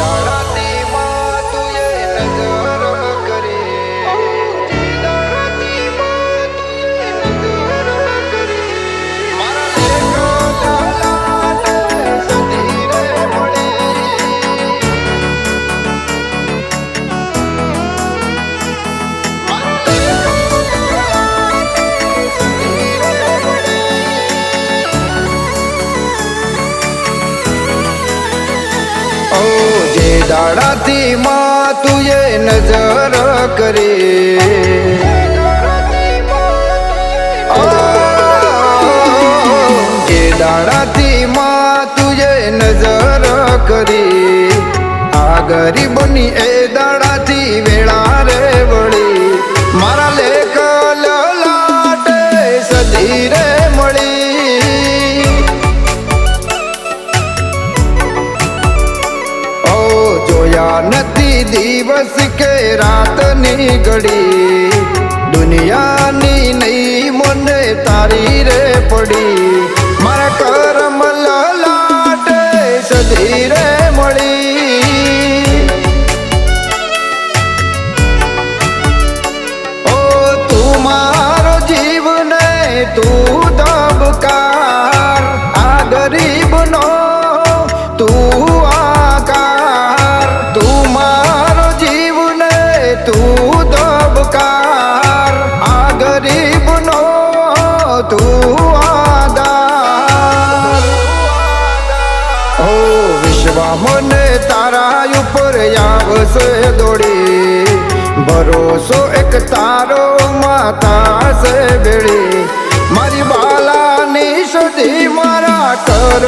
દાડાથી દાડાથી માં તુએ નજર કરી. એ દાડાથી માં તુએ નજર કરી. આ ગરીબની એ દાડાથી દિવસ કે રાતની ઘડી. દુનિયાની નહીં મને તારી રે પડી. મને તારા ઉપર આવશે દોડી. ભરોસો એક તારો માતા છે બેડી. મારી બાલાની સુધી મારા કર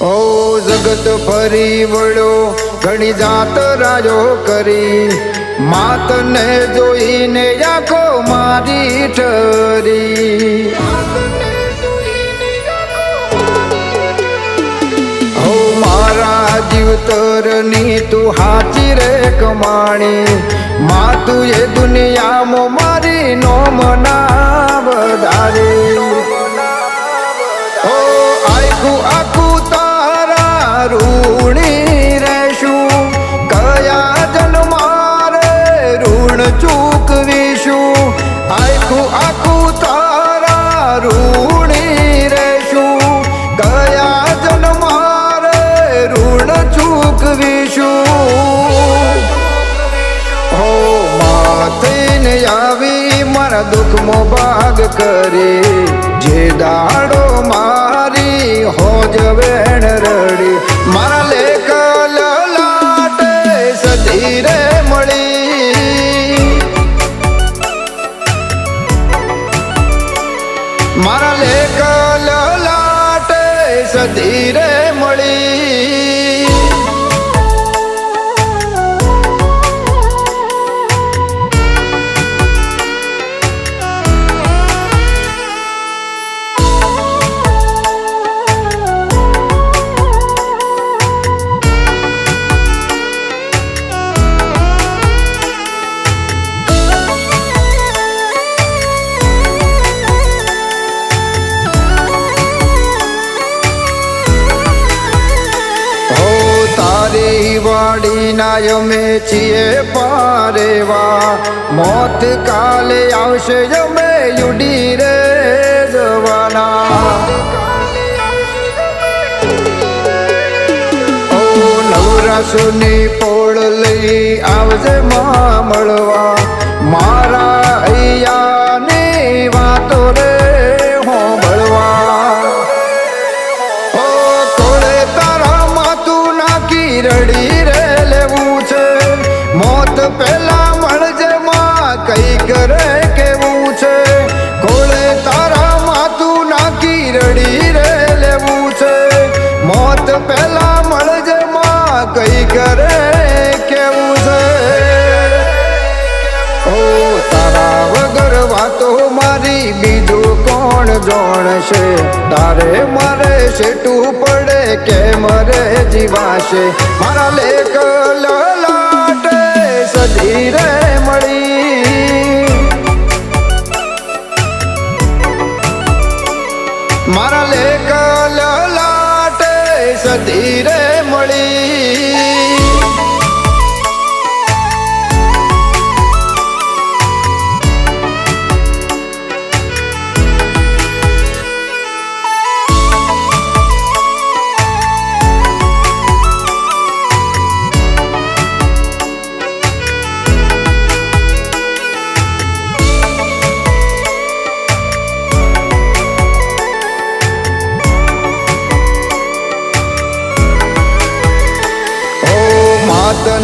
ઓ જગત ફરી વળો ઘણી જાત રાજો કરી. માતને જોઈને આખો મારી ઠરી. હો મારા જીવતરની તું હાચી રે કમાણી. માતું એ દુનિયામાં મારી નો મના વધારે. ઓ આખું આખું આખું તારા રૂણી રહેશું. કયા જન્મારે ઋણ ચૂકવીશું. હો માથઈને આવી મારા દુઃખમો ભાગ કરે. જે દાડો મારી હો વેણ મારા લેખ સધીરે મળી વાડીના અમે છીએ પારેવા. મોત કાલે આવશે અમે યુડી રે જવાના નવરાસુની પોળ લઈ આવજે મા મળવા મારા જોણશે? તારે મારે સેટું પડે કે મરે જીવાશે? મારા લેખ લલાટે સદી રે મળી. મારા લેખ લલાટે સદી રે મળી.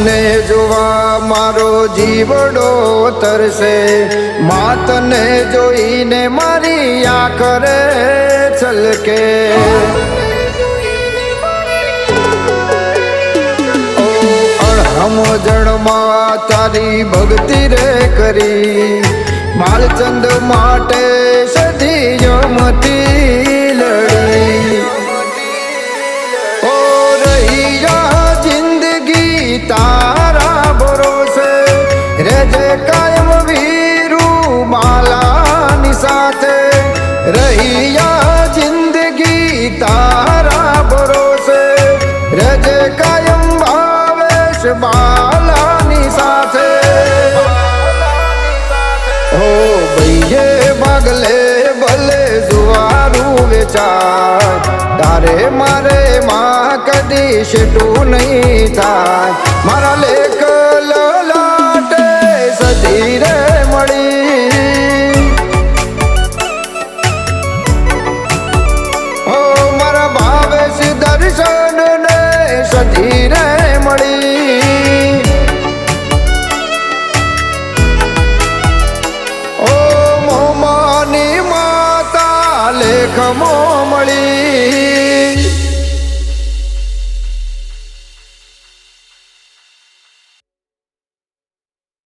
માતને જોવા મારો જીવડો તરસે માતને જોઈને મારી આખરે છલકે. ઓ અણહમજણમાં તારી ભક્તિ રે કરી. માલચંદ માટે ઓ ભૈયે ભાગલે ભલે જુવારું વેચાય. તારે મારે માં કદી શેટું નહીં થાય. મારા લેખ